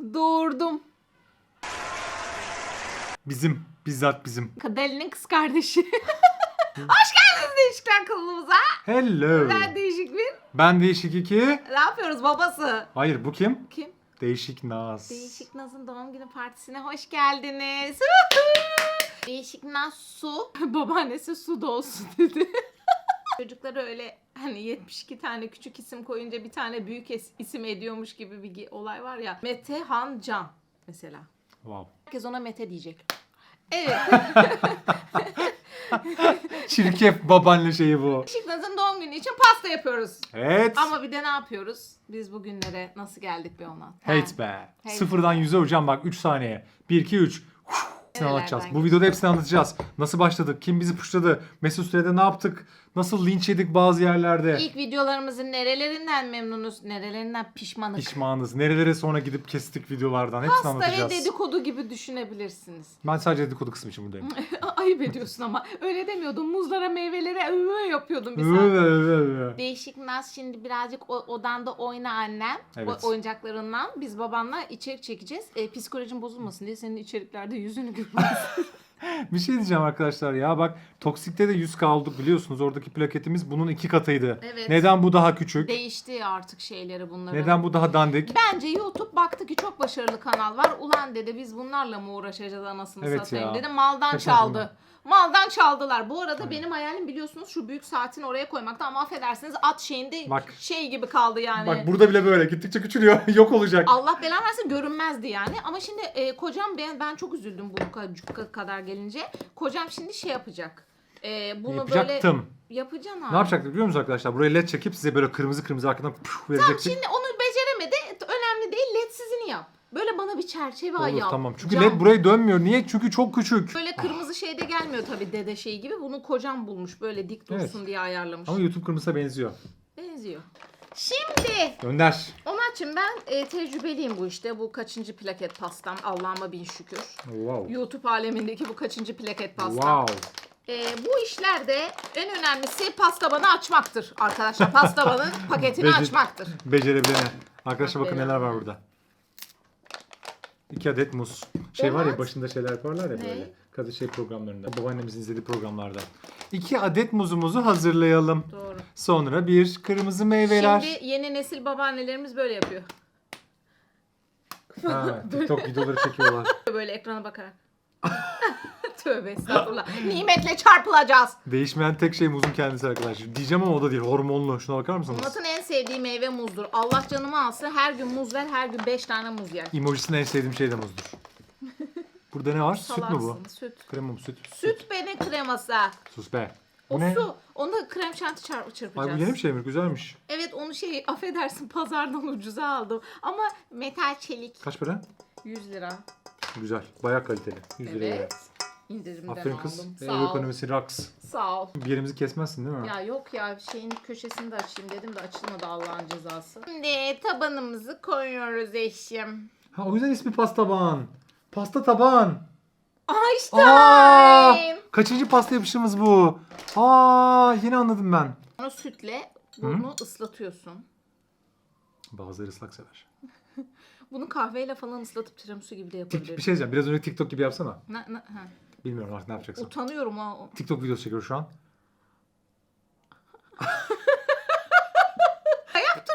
Doğurdum. Bizim. Bizzat bizim. Kadelinin kız kardeşi. Hoş geldiniz Değişikler kanalımıza. Hello. Ben Değişik bir. Ben Değişik 2. Ne yapıyoruz babası? Hayır bu kim? Kim? Değişik Naz. Değişik Naz'ın doğum günü partisine hoş geldiniz. Değişik Naz su. Babaannesi su da olsun dedi. Çocuklara öyle hani 72 tane küçük isim koyunca bir tane büyük es- isim ediyormuş gibi bir olay var ya. Mete Han Can mesela. Wow. Herkes ona Mete diyecek. Evet. Çirkef babaanne şeyi bu. Naz'ın doğum günü için pasta yapıyoruz. Evet. Ama bir de ne yapıyoruz? Biz bugünlere nasıl geldik bir ona? Hate be. Hate. Sıfırdan yüze hocam bak 3 saniye. 1, 2, 3. Hepsini Nerelerden anlatacağız. Bu videoda hepsini anlatacağız. Nasıl başladık? Kim bizi puşladı? Mesut Süre'de ne yaptık? Nasıl linç yedik bazı yerlerde? İlk videolarımızın nerelerinden memnunuz, nerelerinden pişmanız. Pişmanız. Nerelere sonra gidip kestik videolardan. Hepsini Pasta ve anlatacağız. dedikodu gibi düşünebilirsiniz. Ben sadece dedikodu kısmı için buradayım. Ayıp ediyorsun ama. Öyle demiyordun. Muzlara, meyvelere ıı yapıyordun bir saat. Değişik Naz şimdi birazcık o, odanda oyna annem. Evet. O, oyuncaklarından. Biz babanla içerik çekeceğiz. E, psikolojin bozulmasın diye senin içeriklerde yüzünü. Bir şey diyeceğim arkadaşlar ya bak Toksik'te de 100 kaldık biliyorsunuz oradaki plaketimiz bunun iki katıydı. Evet. Neden bu daha küçük? Değişti artık şeyleri bunların. Neden bu daha dandik? Bence YouTube baktı ki çok başarılı kanal var. Ulan dedi biz bunlarla mı uğraşacağız anasını Evet satayım ya. dedi. Maldan Kaç çaldı. Maldan çaldılar. Bu arada benim hayalim biliyorsunuz şu büyük saatin oraya koymakta ama affedersiniz at şeyinde Bak. şey gibi kaldı yani. Bak burada bile böyle gittikçe küçülüyor. Yok olacak. Allah belanı versin görünmezdi yani. Ama şimdi e, kocam ben ben çok üzüldüm bu ka- kadar gelince. Kocam şimdi şey yapacak. E, bunu Yapacaktım. böyle yapacaksın abi. Ne yapacaktık biliyor musunuz arkadaşlar? Buraya led çekip size böyle kırmızı kırmızı arkadan püf verecektik. Şimdi onu beceremedi. Önemli değil. LED'sizini yap. Böyle bana bir çerçeve Olur yap. tamam. Çünkü Cam. led buraya dönmüyor. Niye? Çünkü çok küçük. Böyle kırmızı şeyde gelmiyor tabii dede şeyi gibi. Bunu kocam bulmuş böyle dik dursun Evet. diye ayarlamış. Ama YouTube kırmızısına benziyor. Benziyor. Şimdi Gönder. için ben e, tecrübeliyim bu işte. Bu kaçıncı plaket pastam Allah'ıma bin şükür. Wow. YouTube alemindeki bu kaçıncı plaket pastam. Wow. E, bu işlerde en önemlisi pastabanı açmaktır arkadaşlar. Pastabanın paketini Becer- açmaktır. Becerebilene. Arkadaşlar bakın Aferin. neler var burada. İki adet muz. Şey var ya Evet. başında şeyler yaparlar ya Ne? böyle. Kadın şey programlarında. Babaannemizin izlediği programlarda. İki adet muzumuzu hazırlayalım. Doğru. Sonra bir kırmızı meyveler. Şimdi yeni nesil babaannelerimiz böyle yapıyor. Ha, TikTok videoları çekiyorlar. Böyle ekrana bakarak. Tövbe estağfurullah. Nimetle çarpılacağız. Değişmeyen tek şey muzun kendisi arkadaşlar. Diyeceğim ama o da değil. Hormonlu. Şuna bakar mısınız? Murat'ın en sevdiği meyve muzdur. Allah canımı alsın. Her gün muz ver, her gün 5 tane muz yer. Emojisinin en sevdiğim şey de muzdur. Burada ne var? Süt mü bu? Salarsın, Süt. Krema mı süt? Süt beni kreması. Sus be. O Bu ne? su. Onu da krem şanti çarp Ay çırpacağız. bu yeni bir şey mi? Güzelmiş. Evet onu şey affedersin pazardan ucuza aldım. Ama metal çelik. Kaç para? 100 lira. Güzel. Bayağı kaliteli. 100 liraya. Evet. İndirimden Aferin aldım. kız. Ev Sağ ol. ekonomisi raks. Sağ ol. Bir yerimizi kesmezsin değil mi? Ya yok ya şeyin köşesini de açayım dedim de açılmadı Allah'ın cezası. Şimdi tabanımızı koyuyoruz eşim. Ha o yüzden ismi pastaban. Pasta taban. Einstein. Aa! Kaçıncı pasta yapışımız bu? Aa, yeni anladım ben. Sonra sütle bunu ıslatıyorsun. Bazıları ıslak sever. Bunu kahveyle falan ıslatıp tiramisu gibi de Tik, yapabilirsin. bir şey diyeceğim. Biraz önce TikTok gibi yapsana. Ne- ne- ha. Bilmiyorum artık ne yapacaksın. Utanıyorum ha. TikTok videosu çekiyor şu an.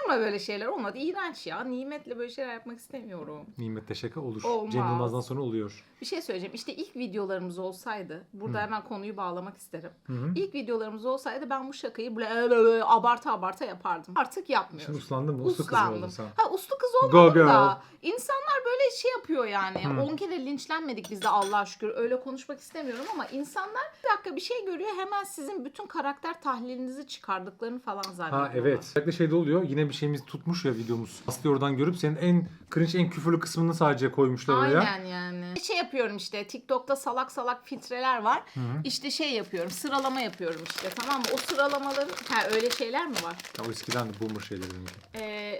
Yaptırma böyle şeyler olmadı. İğrenç ya. Nimetle böyle şeyler yapmak istemiyorum. Nimet'te şaka olur. Olmaz. Cem Yılmaz'dan sonra oluyor. Bir şey söyleyeceğim. İşte ilk videolarımız olsaydı, burada hemen konuyu bağlamak isterim. Hı hı. İlk videolarımız olsaydı ben bu şakayı böyle, böyle abarta abarta yapardım. Artık yapmıyorum. Şimdi uslandın mı? Uslu kız oldun sen? Ha uslu kız Go olmadım girl. da. İnsanlar böyle şey yapıyor yani. Hı. 10 kere linçlenmedik biz de Allah'a şükür. Öyle konuşmak istemiyorum ama insanlar bir dakika bir şey görüyor hemen sizin bütün karakter tahlilinizi çıkardıklarını falan zannediyorlar. Ha evet. Özellikle şeyde oluyor. Yine bir şeyimiz tutmuş ya videomuz. Aslı oradan görüp senin en cringe en küfürlü kısmını sadece koymuşlar oraya. Aynen yani. Şey yapıyorum işte TikTok'ta salak salak filtreler var. Hı. İşte şey yapıyorum sıralama yapıyorum işte tamam mı? O sıralamaların ha öyle şeyler mi var? Ya o eskiden de boomer şeyleri demek. Ee,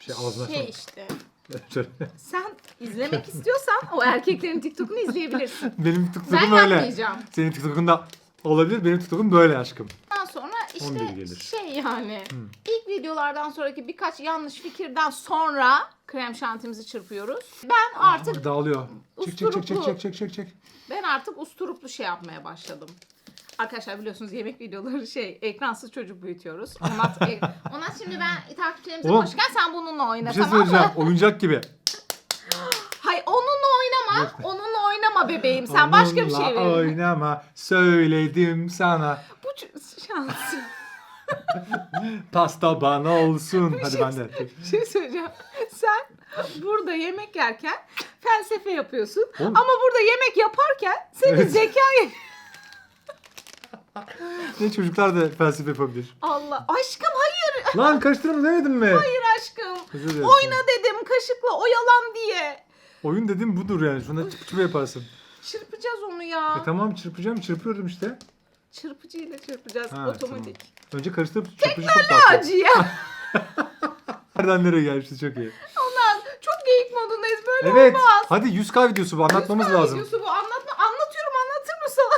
Şey ağzına şey şey... işte. Şöyle. Sen izlemek istiyorsan o erkeklerin TikTok'unu izleyebilirsin. Benim Ben TikTok'um öyle. yapmayacağım. Senin TikTok'un da olabilir. Benim TikTok'um böyle aşkım. Ondan sonra İşte 11 gelir. şey yani Hı. ilk videolardan sonraki birkaç yanlış fikirden sonra krem şantimizi çırpıyoruz. Ben artık Bak dağılıyor. Çek çek çek çek usturuplu. çek çek çek çek. ben artık usturuplu şey yapmaya başladım. Arkadaşlar biliyorsunuz yemek videoları şey ekransız çocuk büyütüyoruz. Onat, e, Onat şimdi ben takipçilerimize Oğlum, konuşurken sen bununla oyna Bir şey tamam mı? söyleyeceğim. Oyuncak gibi. Hayır onunla oynama. Onunla oynama bebeğim. Sen başka bir şey Onunla verin. oynama. Söyledim sana. Bu ç- şans. Pasta bana olsun. Hadi şey ben de. Bir şey söyleyeceğim. Sen burada yemek yerken felsefe yapıyorsun. Oğlum. Ama burada yemek yaparken senin Evet. zekan... Ne çocuklar da felsefe yapabilir. Allah. Aşkım hayır. Lan karıştırma demedim mi? Hayır aşkım. Özür dilerim. Oyna dedim kaşıkla oyalan diye. Oyun dedim budur yani. Şuna çıp çıp yaparsın. Çırpacağız onu ya. E tamam çırpacağım. Çırpıyordum işte. Çırpıcıyla çırpacağız Ha, otomatik. Önce karıştırıp çırpıcı çok. Acı ya. Nereden nereye gelmişti çok iyi. Ondan çok geyik modundayız böyle Evet. olmaz. Hadi 100k videosu bu anlatmamız lazım. videosu bu anlatma.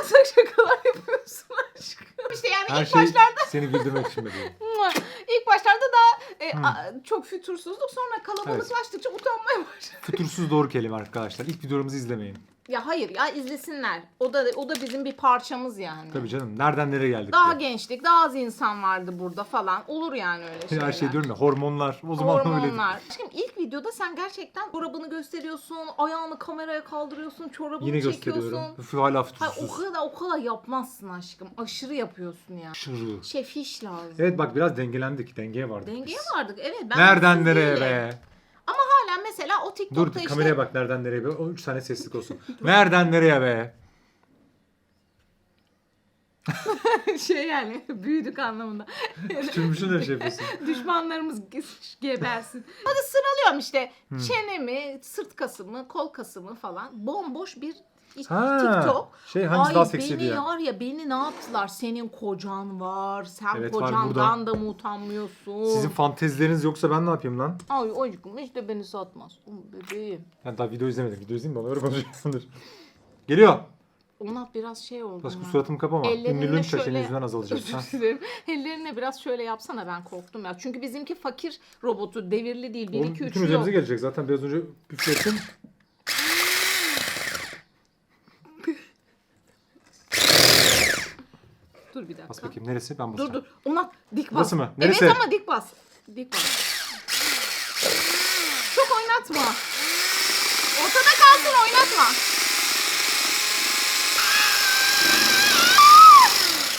Salak şakalar yapıyorsun aşkım. İşte yani Her ilk şey başlarda seni güldürmek için bebeğim. ilk başlarda da e, Hmm. a- çok fütursuzluk sonra kalabalıklaştıkça utanmaya başladı. Fütursuz doğru kelime arkadaşlar. İlk videolarımızı izlemeyin. Ya hayır ya izlesinler. O da o da bizim bir parçamız yani. Tabii canım. Nereden nereye geldik Daha diye. gençlik, daha az insan vardı burada falan. Olur yani öyle şeyler. Her şey diyorum ya hormonlar. O zaman. Hormonlar. Aşkım ilk videoda sen gerçekten çorabını gösteriyorsun, ayağını kameraya kaldırıyorsun, çorabını Yine çekiyorsun. gösteriyorum. Üf, hala o fütursuz. kadar o kadar yapmazsın aşkım. Aşırı yapıyorsun ya. Aşırı. Şef iş lazım. Evet bak biraz dengelendik. Dengeye vardık Dengeye biz. vardık. Evet ben Nereden nereye be? O Dur TikTok'ta işte kameraya bak nereden nereye be. O üç tane seslik olsun. nereden nereye be? şey yani büyüdük anlamında. Küçülmüşsün her şey yapıyorsun. Düşmanlarımız ge- gebersin. Hadi sıralıyorum işte. Hmm. Çenemi, sırt kasımı, kol kasımı falan. Bomboş bir Ha, TikTok. şey hangisi Ay daha seksi beni diye. var ya beni ne yaptılar? Senin kocan var. Sen Evet, var kocandan da mı utanmıyorsun? Sizin fantezileriniz yoksa ben ne yapayım lan? Ay aşkım işte beni satmaz. Oğlum Bebeğim. Ben daha video izlemedim. Video izleyeyim mi? Ona göre konuşuyorsundur. Geliyor. Ona biraz şey oldu. Başka suratımı kapama. Ünlülüğün şöyle- yüzünden azalacak. Özür Ha. dilerim. Ellerine biraz şöyle yapsana ben korktum ya. Çünkü bizimki fakir robotu devirli değil. 1 Oğlum 2 3 bütün yok. üzerimize gelecek. Zaten biraz önce üflettim. Dur bir dakika. Bas bakayım neresi? Ben Dur basacağım. dur. Ona dik bas. Burası mı? Neresi? Evet ama dik bas. Dik bas. Çok oynatma. Ortada kalsın oynatma.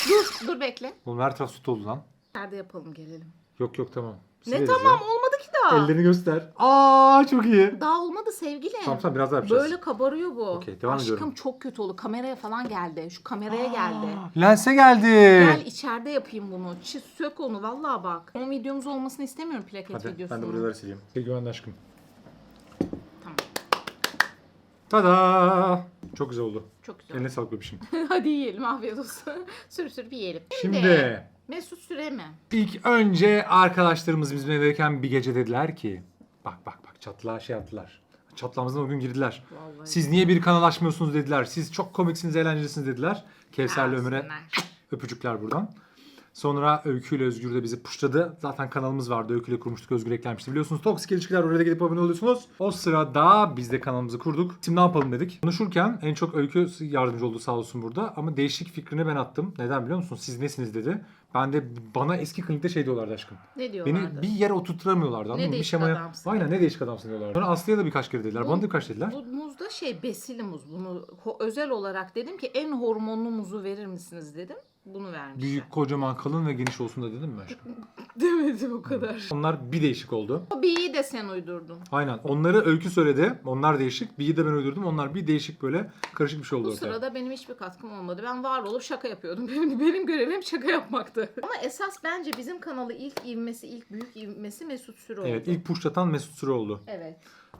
Dur, dur bekle. Oğlum her taraf süt oldu lan. Nerede yapalım gelelim. Yok yok tamam. Ne tamam ya. daha. Ellerini göster. Aa çok iyi. Daha olmadı sevgilim. Tamam tamam biraz daha yapacağız. Böyle kabarıyor bu. Okey, devam Aşkım ediyorum. çok kötü oldu. Kameraya falan geldi. Şu kameraya geldi. Lense geldi. Gel içeride yapayım bunu. Çiz sök onu vallahi bak. O videomuz olmasını istemiyorum plaket Hadi videosunun. ben de buraları sileyim. Bir güvenli aşkım. Tamam. Tada! Çok güzel oldu. Çok güzel. Eline sağlık bebişim. Hadi yiyelim afiyet olsun. sür sür bir yiyelim. Şimdi Mesut Süre mi? ilk önce arkadaşlarımız bizimle verirken bir gece dediler ki bak bak bak çatlağa şey yaptılar. Çatlağımızdan o gün girdiler. Vallahi. Siz niye bir kanal açmıyorsunuz dediler. Siz çok komiksiniz, eğlencelisiniz dediler. Kevser'le Ömer'e öpücükler buradan. Sonra Öykü ile Özgür de bizi puşladı. Zaten kanalımız vardı. Öykü ile kurmuştuk. Özgür eklenmişti. Biliyorsunuz Toksik İlişkiler oraya gidip abone oluyorsunuz. O sırada biz de kanalımızı kurduk. Şimdi ne yapalım dedik. Konuşurken en çok Öykü yardımcı oldu sağ olsun burada. Ama değişik fikrini ben attım. Neden biliyor musun? Siz nesiniz dedi. Ben de bana eski klinikte şey diyorlardı aşkım. Ne diyorlardı? Beni bir yere oturtturamıyorlardı? Bir değişik şemaya... adamsın. Aynen ne değişik adamsın diyorlardı. Sonra Aslı'ya da birkaç kere dediler. Bu- Bana da birkaç dediler. Bu muzda şey besili muz. Bunu özel olarak dedim ki en hormonlu muzu verir misiniz dedim. Bunu vermişler. Büyük, kocaman, kalın ve geniş olsun da dedim mi aşkım? Demedim o kadar. Onlar bir değişik oldu. O B'yi de sen uydurdun. Aynen. Onları öykü söyledi. Onlar değişik. B'yi de ben uydurdum. Onlar bir değişik böyle karışık bir şey oldu Bu ortaya. sırada benim hiçbir katkım olmadı. Ben var olup şaka yapıyordum. Benim, benim görevim şaka yapmaktı. Ama esas bence bizim kanalı ilk ivmesi, ilk büyük ivmesi Mesut Süre oldu. Evet ilk puşlatan Mesut Süre oldu. Evet.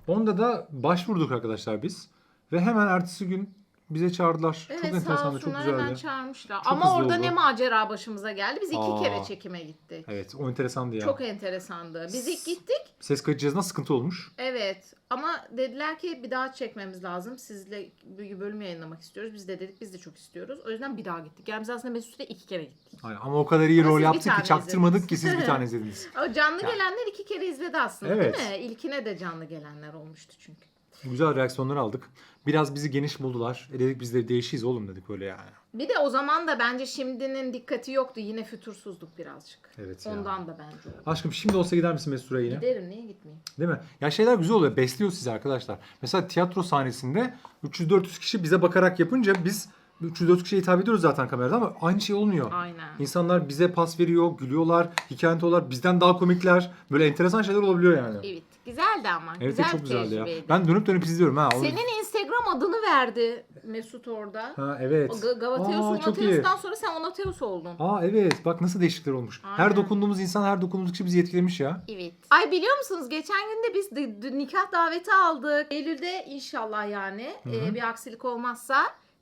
Onda da başvurduk arkadaşlar biz. Ve hemen ertesi gün bize çağırdılar. Evet çok enteresandı, çok olsunlar hemen güzeldi. çağırmışlar. Çok Ama orada oldu. ne macera başımıza geldi. Biz iki Aa. kere çekime gittik. Evet, o enteresandı ya. Çok enteresandı. Biz ilk gittik. Ses kayıt cihazına sıkıntı olmuş. Evet ama dediler ki bir daha çekmemiz lazım. Sizle bir bölüm yayınlamak istiyoruz. Biz de dedik biz de çok istiyoruz. O yüzden bir daha gittik. Yani biz aslında Mesut'la iki kere gittik. Aynen. Ama o kadar iyi Ama rol yaptık ki çaktırmadık izlediniz. ki siz bir tane izlediniz. Ama canlı Ya. gelenler iki kere izledi aslında Evet. değil mi? İlkine de canlı gelenler olmuştu çünkü. Güzel reaksiyonlar aldık. Biraz bizi geniş buldular. E dedik biz de değişiyiz oğlum dedik öyle yani. Bir de o zaman da bence şimdinin dikkati yoktu. Yine fütursuzduk birazcık. Evet ya. Ondan da bence oldu. Aşkım şimdi olsa gider misin Mesut'a yine? Giderim niye gitmeyeyim? Değil mi? Ya şeyler güzel oluyor. Besliyor sizi arkadaşlar. Mesela tiyatro sahnesinde 300-400 kişi bize bakarak yapınca biz 300-400 kişiye hitap ediyoruz zaten kamerada ama aynı şey olmuyor. Aynen. İnsanlar bize pas veriyor, gülüyorlar, hikaye anlatıyorlar. Bizden daha komikler. Böyle enteresan şeyler olabiliyor yani. Evet. Güzeldi ama. Evet Güzel çok güzeldi ya. Ben dönüp dönüp izliyorum ha. Senin Instagram adını verdi Mesut orada. Ha evet. O Ga- Gavateus Aa, çok iyi. Unateus'tan sonra sen Unateus oldun. Aa evet. Bak nasıl değişiklikler olmuş. Her Aynen. dokunduğumuz insan, her dokunduğumuz kişi bizi etkilemiş ya. Evet. Ay biliyor musunuz geçen gün de biz nikah daveti aldık. Eylül'de inşallah yani e, bir aksilik olmazsa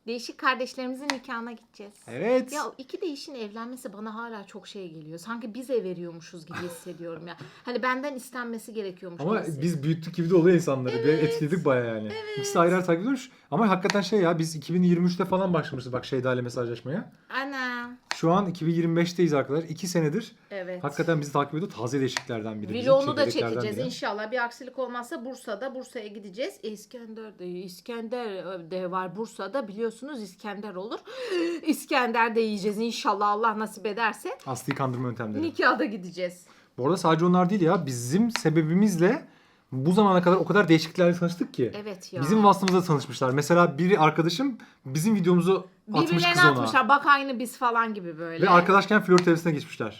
değişik kardeşlerimizin nikahına gideceğiz. Evet. Ya iki değişin evlenmesi bana hala çok şey geliyor. Sanki biz ev veriyormuşuz gibi hissediyorum ya. Hani benden istenmesi gerekiyormuş Ama gibi biz büyüttük gibi de oluyor insanları. Bir Evet. etkiledik baya yani. İkisi ayrı ayrı takip ediyormuş. Ama hakikaten şey ya biz 2023'te falan başlamışız bak Şeyda ile mesajlaşmaya. Ana. Şu an 2025'teyiz arkadaşlar. 2 senedir Evet. hakikaten bizi takip ediyor. Taze değişiklerden biri. bizim Vlogunu da çekirdeklerden çekeceğiz biri. inşallah. Bir aksilik olmazsa Bursa'da. Bursa'ya gideceğiz. İskender de İskender de var Bursa'da. Biliyorsunuz İskender olur. İskender de yiyeceğiz inşallah Allah nasip ederse. Asli kandırma yöntemleri. Nikahda gideceğiz. Bu arada sadece onlar değil ya. Bizim sebebimizle bu zamana kadar o kadar değişikliklerle tanıştık ki. Evet ya. Bizim vasfımızda tanışmışlar. Mesela biri arkadaşım bizim videomuzu atmış Birbirlerine kız ona. atmışlar. Bak aynı biz falan gibi böyle. Ve arkadaşken flört evresine geçmişler.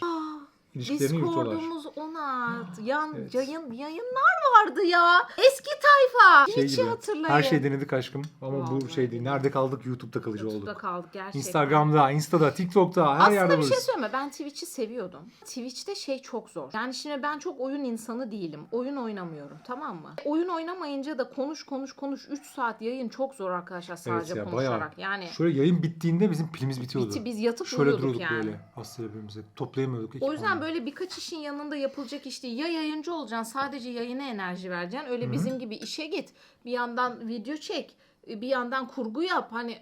İlişkilerini yürütüyorlar. Discord'umuz ona yan, Evet. yayın, yayınlar vardı ya. Eski tayfa. Şey Hiç gibi, hatırlayın. Her şey denedik aşkım ama bu Vallahi şey değil. Nerede kaldık? YouTube'da kalıcı YouTube'da olduk. kaldık gerçekten. Instagram'da, Insta'da, TikTok'ta her Aslında yerde bir şey varız. söyleme ben Twitch'i seviyordum. Twitch'te şey çok zor. Yani şimdi ben çok oyun insanı değilim. Oyun oynamıyorum tamam mı? Oyun oynamayınca da konuş konuş konuş 3 saat yayın çok zor arkadaşlar sadece ya, konuşarak. bayağı. Yani Şöyle yayın bittiğinde bizim pilimiz bitiyordu. bitti biz yatıp Şöyle uyuyorduk duruyorduk yani. böyle Aslı birbirimize. Toplayamıyorduk. O yüzden böyle birkaç işin yanında yapılacak iş değil. Ya yayıncı olacaksın sadece yayına enerji vereceksin. Öyle bizim gibi işe git. Bir yandan video çek. Bir yandan kurgu yap. Hani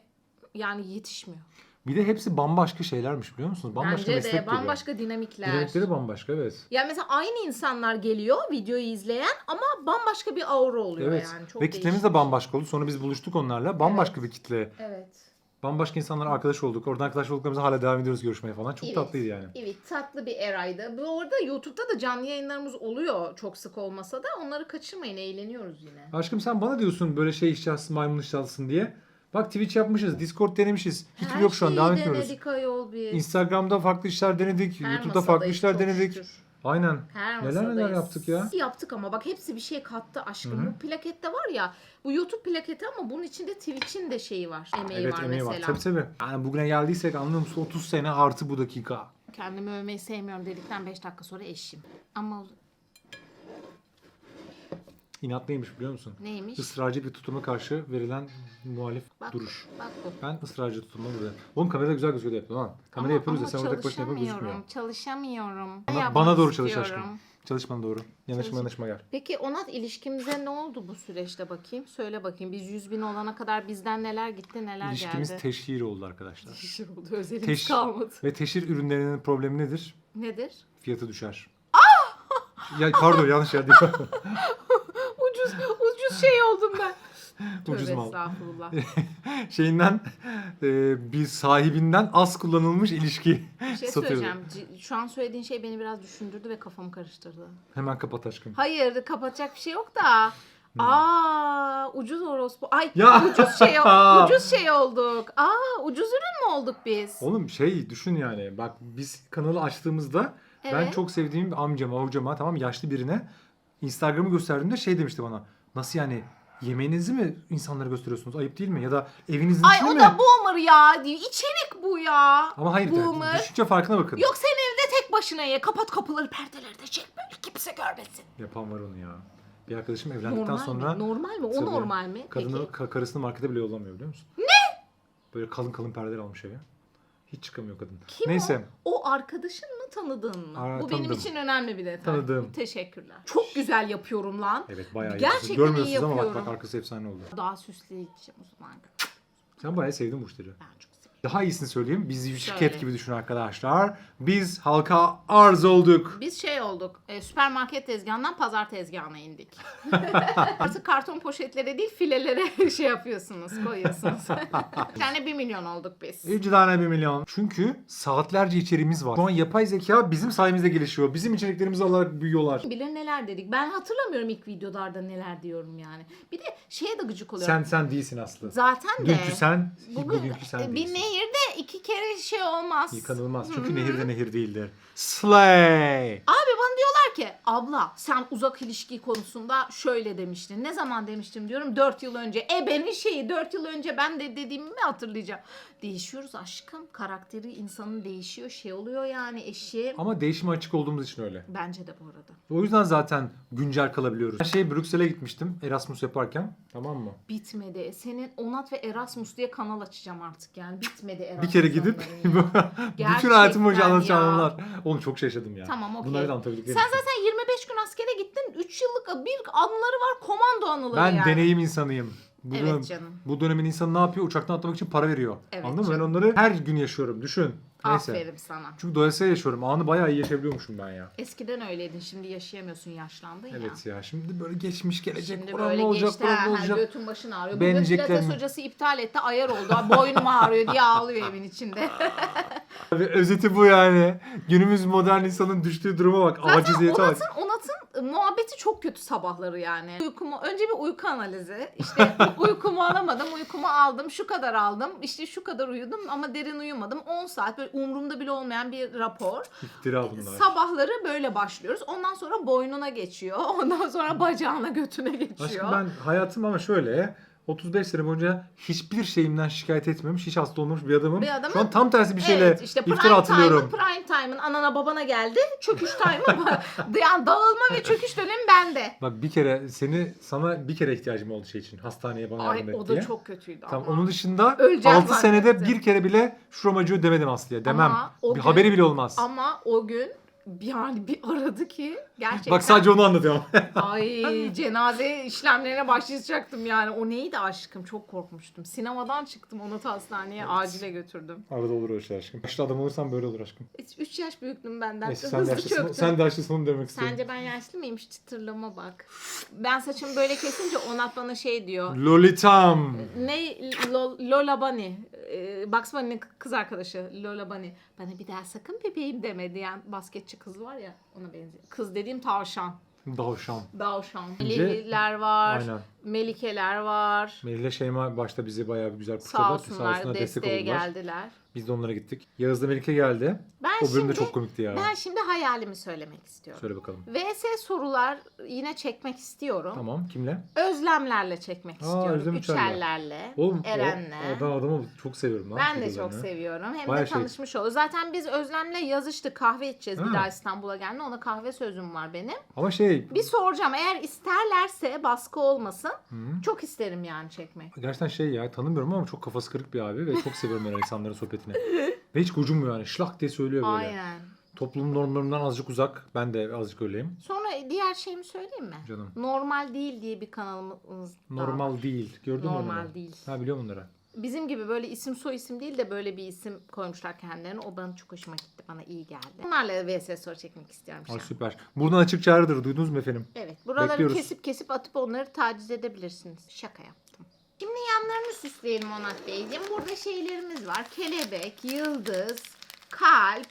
yani yetişmiyor. Bir de hepsi bambaşka şeylermiş biliyor musunuz? Bambaşka Bence meslek de gibi. bambaşka dinamikler. Dinamikleri bambaşka evet. Ya mesela aynı insanlar geliyor videoyu izleyen ama bambaşka bir aura oluyor Evet. yani. Çok Ve kitlemiz değişik. de bambaşka oldu. Sonra biz buluştuk onlarla. Bambaşka bir kitle. Evet. Bambaşka insanlarla arkadaş olduk. Oradan arkadaş olduklarımıza hala devam ediyoruz görüşmeye falan. Çok Evet. tatlıydı yani. Evet tatlı bir eraydı. Bu arada YouTube'da da canlı yayınlarımız oluyor çok sık olmasa da onları kaçırmayın eğleniyoruz yine. Aşkım sen bana diyorsun böyle şey işçisin maymun işçisin diye. Bak Twitch yapmışız, Discord denemişiz. Hiçbir yok şu an devam etmiyoruz. denedik ayol biz. Instagram'da farklı işler denedik. Her YouTube'da farklı masadayız, işler çok denedik. şükür. Aynen. Her Neler neler masadayız. yaptık ya. Yaptık ama bak hepsi bir şey kattı aşkım. Hı hı. Bu plakette var ya bu YouTube plaketi ama bunun içinde Twitch'in de şeyi var. Emeği evet var emeği mesela. var. Tabii tabii. Yani bugüne geldiysek anlıyor musun? 30 sene artı bu dakika. Kendimi övmeyi sevmiyorum dedikten 5 dakika sonra eşim. Ama İnatlıymış biliyor musun? neymiş? Israrcı bir tutuma karşı verilen muhalif Bak, duruş. Bak bu. Ben ısrarcı tutulma burada. Oğlum kamerada güzel gözüküyor yapıyor lan. Kamera yapıyoruz ya sen orada başına yapıyorsun gözükmüyor. Çalışamıyorum. Bana, bana doğru çalış istiyorum. aşkım. Çalışmana doğru. Yanaşma yanaşma gel. Peki Onat ilişkimize ne oldu bu süreçte bakayım? Söyle bakayım. Biz 100 bin olana kadar bizden neler gitti neler İlişkimiz geldi. teşhir oldu arkadaşlar. Teşhir oldu. Özelimiz Teş- kalmadı. Ve teşhir ürünlerinin problemi nedir? Nedir? Fiyatı düşer. ya pardon yanlış yerde. Ucuz ucuz şey oldum ben. Ucuz Tövbe mal. estağfurullah. Şeyinden e, bir sahibinden az kullanılmış ilişki Bir şey satıyordu. söyleyeceğim. C- Şu an söylediğin şey beni biraz düşündürdü ve kafamı karıştırdı. Hemen kapat aşkım. Hayır kapatacak bir şey yok da. Aa ucuz orospu. Ay Ya! ucuz şey ucuz şey olduk. Aa ucuz ürün mü olduk biz? Oğlum şey düşün yani. Bak biz kanalı açtığımızda ben Evet. çok sevdiğim bir amcama, hocama tamam yaşlı birine Instagram'ı gösterdiğimde şey demişti bana. Nasıl yani yemeğinizi mi insanlara gösteriyorsunuz? Ayıp değil mi? Ya da evinizin Ay o mi? da boomer ya. İçerik bu ya. Ama hayır Boomer. düşünce farkına bakın. Yok sen evde tek başına ye. Kapat kapıları perdeleri de çek böyle kimse görmesin. Yapan var onu ya. Bir arkadaşım evlendikten Normal sonra mi? Normal mi? O Tabii. normal mi? kadını Peki. ka- karısını markete bile yollamıyor biliyor musun? Böyle kalın kalın perdeler almış eve. Hiç çıkamıyor kadın. Kim Neyse. o? O arkadaşın mı tanıdığın mı? Aa, Bu benim tanıdım. için önemli bir detay. Tanıdım. Teşekkürler. Çok güzel yapıyorum lan. Evet bayağı iyi. Gerçekten iyi Görmüyorsunuz ama bak, bak arkası efsane oldu. Daha süsleyeceğim o zaman. Sen bayağı sevdin bu işleri. Ben çok seviyorum. Daha iyisini söyleyeyim. Biz bir şirket Söyle. gibi düşünün arkadaşlar. Biz halka arz olduk. Biz şey olduk. e, süpermarket tezgahından pazar tezgahına indik. Artık karton poşetlere değil filelere şey yapıyorsunuz, koyuyorsunuz. Bir tane 1 milyon olduk biz. 3 tane 1 milyon. Çünkü saatlerce içeriğimiz var. Şu an yapay zeka bizim sayemizde gelişiyor. Bizim içeriklerimizi alarak büyüyorlar. Bilir neler dedik. Ben hatırlamıyorum ilk videolarda neler diyorum yani. Bir de şeye de gıcık oluyorum. Sen sen değilsin Aslı. Zaten de. Dünkü sen, Bugün bugünkü sen e, bir değilsin. Nehirde iki kere şey olmaz. Yıkanılmaz. Çünkü nehir de nehir değildir. Slay. Abi bana diyorlar ki abla sen uzak ilişki konusunda şöyle demiştin. Ne zaman demiştim diyorum 4 yıl önce. E benim şeyi 4 yıl önce ben de dediğimi mi hatırlayacağım? Değişiyoruz aşkım. Karakteri insanın değişiyor. Şey oluyor yani eşi. Ama değişime açık olduğumuz için öyle. Bence de bu arada. O yüzden zaten güncel kalabiliyoruz. Ben şey Brüksel'e gitmiştim Erasmus yaparken. Tamam mı? Bitmedi. Senin Onat ve Erasmus diye kanal açacağım artık yani. Bitmedi Erasmus. Bir kere gidip bütün hayatım boyunca anlatacağım anılar. Oğlum çok şaşırdım ya. Tamam, okey. Bunları da anlatabildik. Sen zaten 25 gün askere gittin. 3 yıllık bir anıları var. Komando anıları Ben yani. deneyim insanıyım. Bu, Evet dönem- canım. bu dönemin insanı ne yapıyor? Uçaktan atlamak için para veriyor. Evet Anladın mı? Ben onları her gün yaşıyorum. Düşün. Neyse. Aferin sana. Çünkü doyasıya yaşıyorum. Anı bayağı iyi yaşayabiliyormuşum ben ya. Eskiden öyleydin. Şimdi yaşayamıyorsun. Yaşlandın ya. Evet ya. Şimdi böyle geçmiş gelecek. Şimdi böyle ne olacak? geçti. Ne ha, olacak? Götün başın ağrıyor. Bugün Beğenecekler pilates mi? hocası iptal etti. Ayar oldu. Ha, Boynum ağrıyor diye ağlıyor evin içinde. Abi özeti bu yani. Günümüz modern insanın düştüğü duruma bak. Aciziyete bak. Onat'ın, Onat'ın muhabbeti çok kötü sabahları yani. Uykumu, önce bir uyku analizi. İşte uykumu alamadım, uykumu aldım, şu kadar aldım. İşte şu kadar uyudum ama derin uyumadım. 10 saat böyle umurumda bile olmayan bir rapor. İftira bunlar. Sabahları böyle başlıyoruz. Ondan sonra boynuna geçiyor. Ondan sonra bacağına götüne geçiyor. Aşkım ben hayatım ama şöyle 35 sene boyunca hiçbir şeyimden şikayet etmemiş, hiç hasta olmamış bir adamım. Bir adamın- Şu an tam tersi bir şeyle Evet işte iftira atılıyorum. time'ın prime time'ın anana babana geldi. Çöküş time'ı yani dağılma ve çöküş dönemi bende. Bak bir kere seni sana bir kere ihtiyacım oldu şey için. Hastaneye bana Ay yardım et o diye. da çok kötüydü Tamam ama. onun dışında Öleceğim 6 senede bir kere bile şuram acıyor demedim Aslı'ya. Demem. Ama o bir gün- haberi bile olmaz. Ama o gün yani bir aradı ki gerçekten. Bak sadece onu anlatıyorum. Ay cenaze işlemlerine başlayacaktım yani. O neydi aşkım? Çok korkmuştum. Sinemadan çıktım onu hastaneye acile götürdüm. Arada olur öyle şey aşkım. Yaşlı adam olursan böyle olur aşkım. 3 yaş büyüktüm benden. Neyse sen de yaşlısın. Sen de yaşlısın demek istedim. Sence ben yaşlı mıyım? Şu çıtırlığıma bak. Ben saçımı böyle kesince Onat bana şey diyor. Lolitam. Ne Lo- Lola Bunny. Ee, Bugs Bunny'nin kız arkadaşı Lola Bunny. Bana bir daha sakın bebeğim demedi. Yani basketçi kız var ya ona benziyor. Kız dediğim tavşan. Davşan. Davşan. Bence- var. Aynen. Melikeler var. Melih Şeyma başta bizi bayağı bir güzel Sağ puşladılar. olsunlar destek desteğe geldiler. Biz de onlara gittik. Yağız da Melike geldi. Ben O bölüm de şimdi, çok komikti ya. Ben şimdi hayalimi söylemek istiyorum. Söyle bakalım. VS sorular yine çekmek istiyorum. Tamam kimle? Özlemlerle çekmek Aa, istiyorum. Özlem Üçer'le. Üçerlerle. Oğlum Eren'le. o, ben adamı çok seviyorum lan. Ben de çok seviyorum. Hem Bayağı de şey- tanışmış oluruz. Zaten biz Özlem'le yazıştık. Kahve içeceğiz bir Ha. daha İstanbul'a geldiğinde. Ona kahve sözüm var benim. Ama şey Bir soracağım. Eğer isterlerse baskı olmasın. Hı. Çok isterim yani çekmek. gerçekten şey ya tanımıyorum ama çok kafası kırık bir abi ve çok seviyorum ben insanların sohbetini. ve hiç gocunmuyor yani. Şlak diye söylüyor böyle. Aynen. Toplum normlarından azıcık uzak. Ben de azıcık öyleyim. Sonra diğer şeyimi söyleyeyim mi? Canım. Normal değil diye bir kanalımız daha Normal var. değil. Gördün mü Normal onları? değil. Ha biliyorum onları. Bizim gibi böyle isim soy isim değil de böyle bir isim koymuşlar kendilerine. O bana çok hoşuma gitti. Bana iyi geldi. Onlarla VS soru çekmek istiyorum şu Ay an. süper. Buradan açık çağrıdır. Duydunuz mu efendim? Evet. Buraları Bekliyoruz. kesip kesip atıp onları taciz edebilirsiniz. Şaka yaptım. Şimdi yanlarını süsleyelim Onat Beyciğim. Burada şeylerimiz var. Kelebek, yıldız, kalp,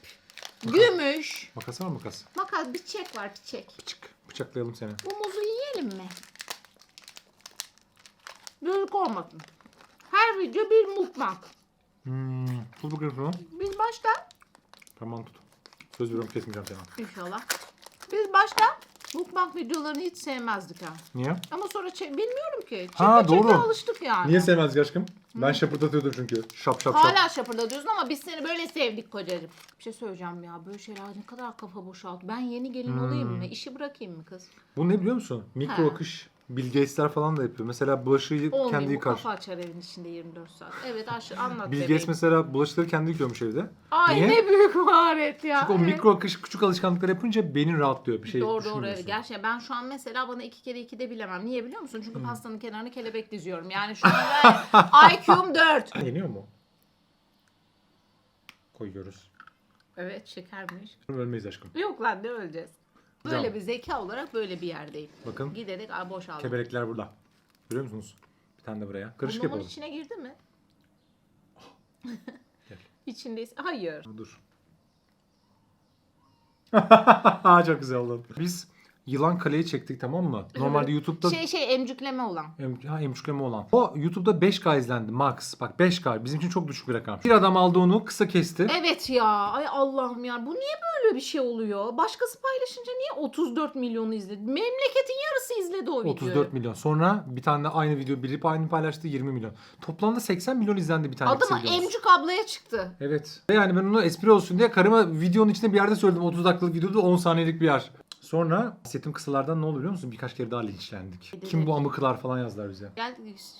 gümüş. Makas var mı makas? Makas, bıçak var bıçak. Bıçık. Bıçaklayalım seni. Bu muzu yiyelim mi? Büyük olmasın. Her video bir mukbang. Hmm. Tut bakalım şunu. Biz başta Tamam tut. Söz veriyorum kesmeyeceğim seni. inşallah. Biz başta mukbang videolarını hiç sevmezdik ha. Niye? Ama sonra çe- bilmiyorum ki. Çeke Ha, çeke doğru. alıştık yani. Niye sevmezdik aşkım? Ben şapırdatıyordum çünkü. Şap şap şap. Hala şapırda diyorsun ama biz seni böyle sevdik kocacığım. Bir şey söyleyeceğim ya böyle şeyler ne kadar kafa boşalt. Ben yeni gelin olayım mı? İşi bırakayım mı kız? Bu ne biliyor musun? Mikro Ha. akış. Bill Gates'ler falan da yapıyor. Mesela bulaşığı Olmuyor kendi bu yıkar. kafa açar evin içinde 24 saat. Evet aş anlat Bill bebeğim. Gates mesela bulaşıkları kendi yıkıyormuş evde. Ay Niye? ne büyük maharet ya. Çünkü o Evet. mikro akış küçük alışkanlıklar yapınca beynin rahatlıyor. Bir şey doğru doğru düşünmüyorsun. evet. Gerçekten ben şu an mesela bana iki kere iki de bilemem. Niye biliyor musun? Hmm. Çünkü pastanın kenarına kelebek diziyorum. Yani şu an IQ'm 4. Yeniyor mu? Koyuyoruz. Evet şekermiş. Ölmeyiz aşkım. Yok lan ne öleceğiz. Böyle Tamam. bir zeka olarak böyle bir yerdeyim. Bakın Giderek ay boşaldım. keberekler burada. Görüyor musunuz? Bir tane de buraya. Karışık Burnumun yapalım. içine girdi mi? Gel. İçindeyiz. Hayır. Dur. Çok güzel oldu. Biz Yılan Kale'yi çektik tamam mı? Normalde YouTube'da Şey şey emcükleme olan. Em, ha, emçükleme olan. O YouTube'da 5K izlendi max. Bak 5K bizim için çok düşük bir rakam. Bir adam aldı onu kısa kesti. Evet ya. Ay Allah'ım ya. Bu niye böyle bir şey oluyor? Başkası paylaşınca niye 34 milyonu izledi? Memleketin yarısı izledi o videoyu. 34 milyon. Sonra bir tane de aynı video biri aynı paylaştı 20 milyon. Toplamda 80 milyon izlendi bir tane kısa Adama videomuz. emcük ablaya çıktı. Evet. Ve Yani ben onu espri olsun diye karıma videonun içinde bir yerde söyledim. 30 dakikalık videoda 10 saniyelik bir yer. Sonra setim kısalardan ne oldu biliyor musun? Birkaç kere daha linçlendik. Kim bu amıklar falan yazdılar bize. Gel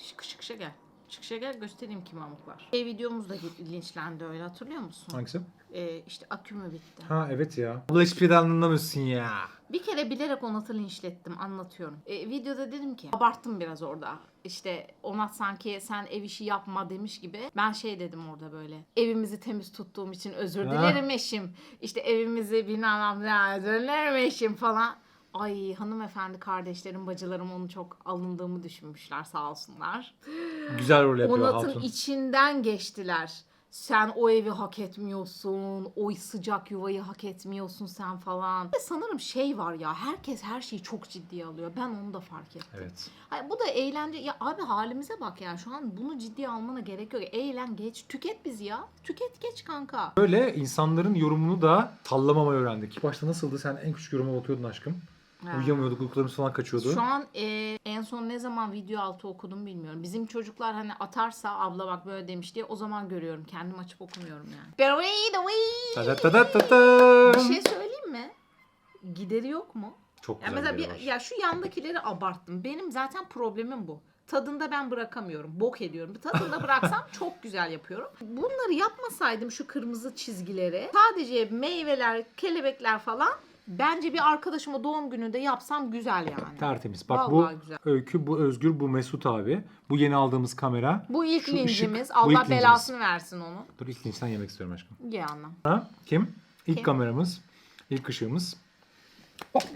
çıkışa çıkışa gel. Çıkışa gel göstereyim kim amıklar. Şey videomuz da linçlendi öyle hatırlıyor musun? Hangisi? Ee, işte akü mü bitti? Ha evet ya. Abla hiçbirden anlamıyorsun ya. Bir kere bilerek Onat'ı linçlettim anlatıyorum. E, videoda dedim ki abarttım biraz orada. İşte Onat sanki sen ev işi yapma demiş gibi. Ben şey dedim orada böyle. Evimizi temiz tuttuğum için özür Ha. dilerim eşim. İşte evimizi bilmem ne özür dilerim eşim falan. Ay hanımefendi kardeşlerim bacılarım onu çok alındığımı düşünmüşler sağ olsunlar. Güzel rol yapıyor Onat'ın Hatun. içinden geçtiler. Sen o evi hak etmiyorsun, o sıcak yuvayı hak etmiyorsun sen falan. Ve sanırım şey var ya, herkes her şeyi çok ciddiye alıyor. Ben onu da fark ettim. Evet. Hayır, bu da eğlence. Ya abi halimize bak ya. Şu an bunu ciddiye almana gerek yok. Eğlen geç, tüket bizi ya. Tüket geç kanka. Böyle insanların yorumunu da sallamamayı öğrendik. Başta nasıldı? Sen en küçük yoruma bakıyordun aşkım. Ha. Uyuyamıyorduk, uykularımız falan kaçıyordu. Şu an e, en son ne zaman video altı okudum bilmiyorum. Bizim çocuklar hani atarsa abla bak böyle demiş diye o zaman görüyorum. Kendim açıp okumuyorum yani. Bir şey söyleyeyim mi? Gideri yok mu? Çok Ya güzel mesela bir bir, var. ya şu yandakileri abarttım. Benim zaten problemim bu. Tadında ben bırakamıyorum. Bok ediyorum. Tadında bıraksam çok güzel yapıyorum. Bunları yapmasaydım şu kırmızı çizgileri sadece meyveler, kelebekler falan bence bir arkadaşıma doğum gününde yapsam güzel yani. Tertemiz. Bak Vallahi bu güzel. Öykü, bu Özgür, bu Mesut abi. Bu yeni aldığımız kamera. Bu ilk Şu ışık, lincimiz. bu Allah ilk lincimiz. belasını versin onu. Dur ilk linçten yemek istiyorum aşkım. Ya anlam. Ha? Kim? İlk Kim? kameramız. ilk ışığımız.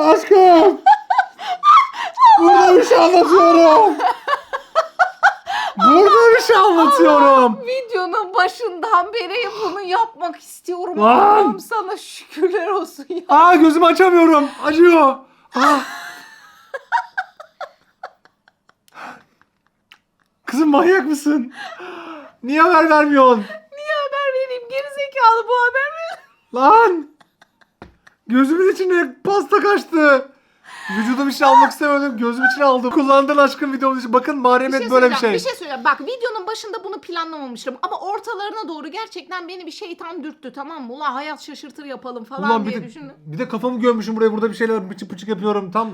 Aşkım. Burada bir şey anlatıyorum. Burada bir şey anlatıyorum. Videonun başından beri bunu yapmak istiyorum. Lan! Allah'ım sana şükürler olsun ya. Aa gözümü açamıyorum. Acıyor. Kızım manyak mısın? Niye haber vermiyorsun? Niye haber vereyim? Gerizekalı bu haber mi? Lan! Gözümün içine pasta kaçtı. Vücudum için almak istemedim. Gözüm için aldım. Kullandın aşkım videomuz için. Bakın mahremiyet böyle bir şey. Bir şey söyleyeceğim. Bak videonun başında bunu planlamamıştım. Ama ortalarına doğru gerçekten beni bir şeytan dürttü tamam mı? Ulan hayat şaşırtır yapalım falan Ulan bir diye de, düşündüm. bir de kafamı gömmüşüm buraya. Burada bir şeyler pıçık pıçık yapıyorum. Tam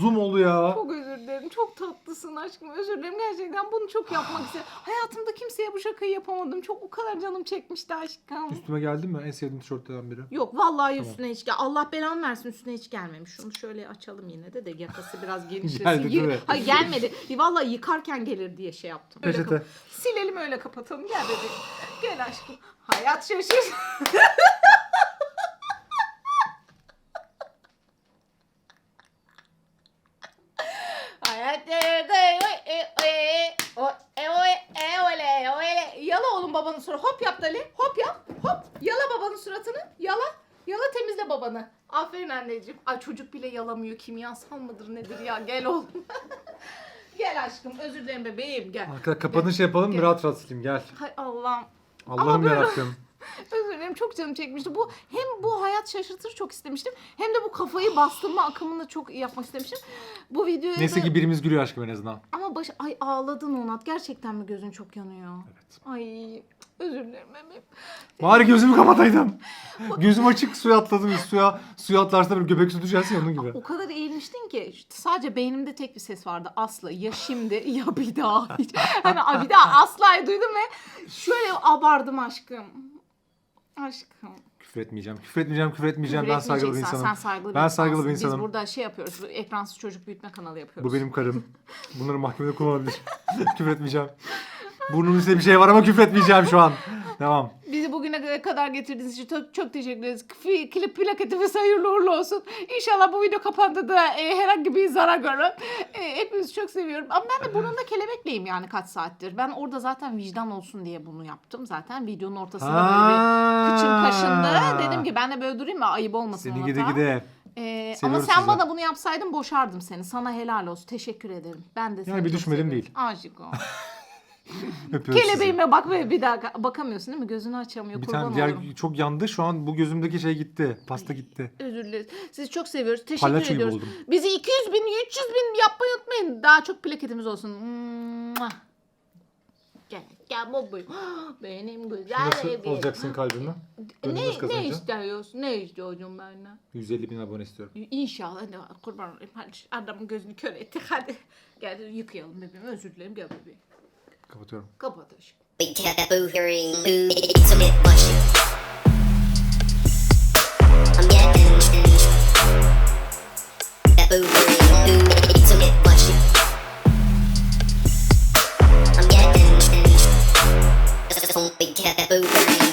zoom oluyor ya. Çok özür dilerim. Çok tatlısın aşkım. Özür dilerim. Gerçekten bunu çok yapmak istedim. Hayatımda kimseye bu şakayı yapamadım. Çok o kadar canım çekmişti aşkım. Üstüme geldi mi? En sevdiğim tişörtlerden biri. Yok vallahi üstüne hiç gel. Allah belanı versin üstüne hiç gelmemiş. Şunu şöyle açalım yine de de yakası biraz genişlesin. Geldi, değil mi? Hayır gelmedi. Vallahi yıkarken gelir diye şey yaptım. Öyle Peçete. kap- Silelim öyle kapatalım. Gel bebeğim. Gel aşkım. Hayat şaşır. Hayat Yala suratını. Hop yap Dali. Hop yap. Hop. Yala babanın suratını. Yala. Yala temizle babanı. Aferin anneciğim. Ay çocuk bile yalamıyor. Kimyasal mıdır nedir ya? Gel oğlum. gel aşkım. Özür dilerim bebeğim. Gel. Arkada kapanış yapalım. Gel. Rahat rahat sileyim. Gel. Hay Allah'ım. Allah'ım böyle- yarabbim. Özür dilerim çok canım çekmişti. Bu hem bu hayat şaşırtır çok istemiştim. Hem de bu kafayı bastırma akımını çok iyi yapmak istemiştim. Bu videoyu Neyse da... ki birimiz gülüyor aşkım en azından. Ama baş... Ay ağladın Onat. Gerçekten mi gözün çok yanıyor? Evet. Ay Özür dilerim bebeğim. Bari gözümü kapataydım. Gözüm açık suya atladım. Suya, suya atlarsa böyle göbek ya onun gibi. O kadar eğilmiştin ki sadece beynimde tek bir ses vardı. Aslı ya şimdi ya bir daha hiç. Hani bir daha asla duydum ve şöyle abardım aşkım. Aşkım. Küfür etmeyeceğim. Küfür etmeyeceğim. Küfür etmeyeceğim. Ben saygılı bir insanım. Sen saygılı Ben bir saygılı bir insansın. insanım. Biz burada şey yapıyoruz. Ekransız çocuk büyütme kanalı yapıyoruz. Bu benim karım. Bunları mahkemede kullanabilir. küfür etmeyeceğim. Burnumun üstünde bir şey var ama küfür etmeyeceğim şu an. Devam. Bizi bugüne kadar getirdiğiniz için çok, çok teşekkür ederiz. Fi- Klip plaketimiz hayırlı uğurlu olsun. İnşallah bu video kapandı da e, herhangi bir zarar görmem. E, hepinizi çok seviyorum. Ama ben de burnunda kelebekleyim yani kaç saattir. Ben orada zaten vicdan olsun diye bunu yaptım. Zaten videonun ortasında böyle bir kıçım kaşındı. Dedim ki ben de böyle durayım mı ayıp olmasın Seni ona gide da. gide. Ee, ama Seviyoruz sen sizi. bana bunu yapsaydın boşardım seni. Sana helal olsun. Teşekkür ederim. Ben de seni Yani bir çok düşmedim seviyorum. değil. Aşık ol. Öpüyoruz sizi. Kelebeğime bak ve bir daha bakamıyorsun değil mi? Gözünü açamıyor. Bir tane diğer olurum. çok yandı. Şu an bu gözümdeki şey gitti. Pasta gitti. Özür dileriz. Sizi çok seviyoruz. Teşekkür Palyaço ediyoruz. oldum. Bizi 200 bin, 300 bin yapmayı unutmayın. Daha çok plaketimiz olsun. Mua. Gel, gel bebeğim. Benim güzel Nasıl bebeğim. olacaksın? Gönlünüz Ne, ne istiyorsun? Ne istiyorsun benden? 150 bin abone istiyorum. İnşallah ne var kurban olayım. Hadi adamın gözünü kör ettik. Hadi gel yıkayalım bebeğim. Özür dilerim. Gel bebeğim. Kapatıyorum. Kapat aşkım. We got that boo hearing boo, it's a bit mushy. I'm getting that boo hearing boo, it's a bit mushy. I'm getting we got that boo hearing